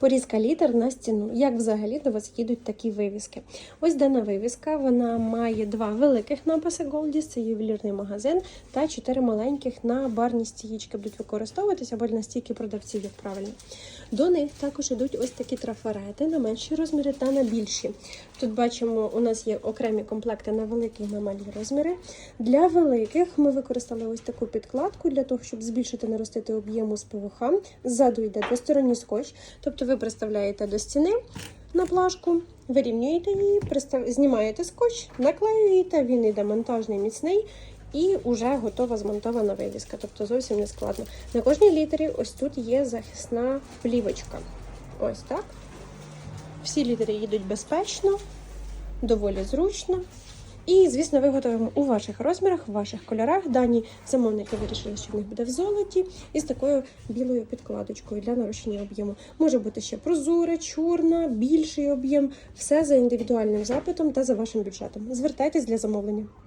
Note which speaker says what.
Speaker 1: Порізка літер на стіну. Як взагалі до вас їдуть такі вивіски? Ось дана вивіска, вона має два великих написи Goldis, це ювелірний магазин, та чотири маленьких на барні стієчки будуть використовуватися або на стійки продавців, як правильно. До них також ідуть ось такі трафарети на менші розміри та на більші. Тут бачимо, у нас є окремі комплекти на великі і на малі розміри. Для великих ми використали ось таку підкладку для того, щоб збільшити наростити об'єму з ПВХ. Ззаду йде двосторонній скотч, тобто ви приставляєте до стіни на плашку, вирівнюєте її, знімаєте скотч, наклеюєте, він йде монтажний міцний. І вже готова змонтована вивіска, тобто зовсім не складно. На кожній літері ось тут є захисна плівочка. Ось так. Всі літери їдуть безпечно, доволі зручно. І, звісно, виготовимо у ваших розмірах, в ваших кольорах. Дані замовники вирішили, що в них буде в золоті і з такою білою підкладочкою для нарощення об'єму. Може бути ще прозора, чорна, більший об'єм. Все за індивідуальним запитом та за вашим бюджетом. Звертайтесь для замовлення.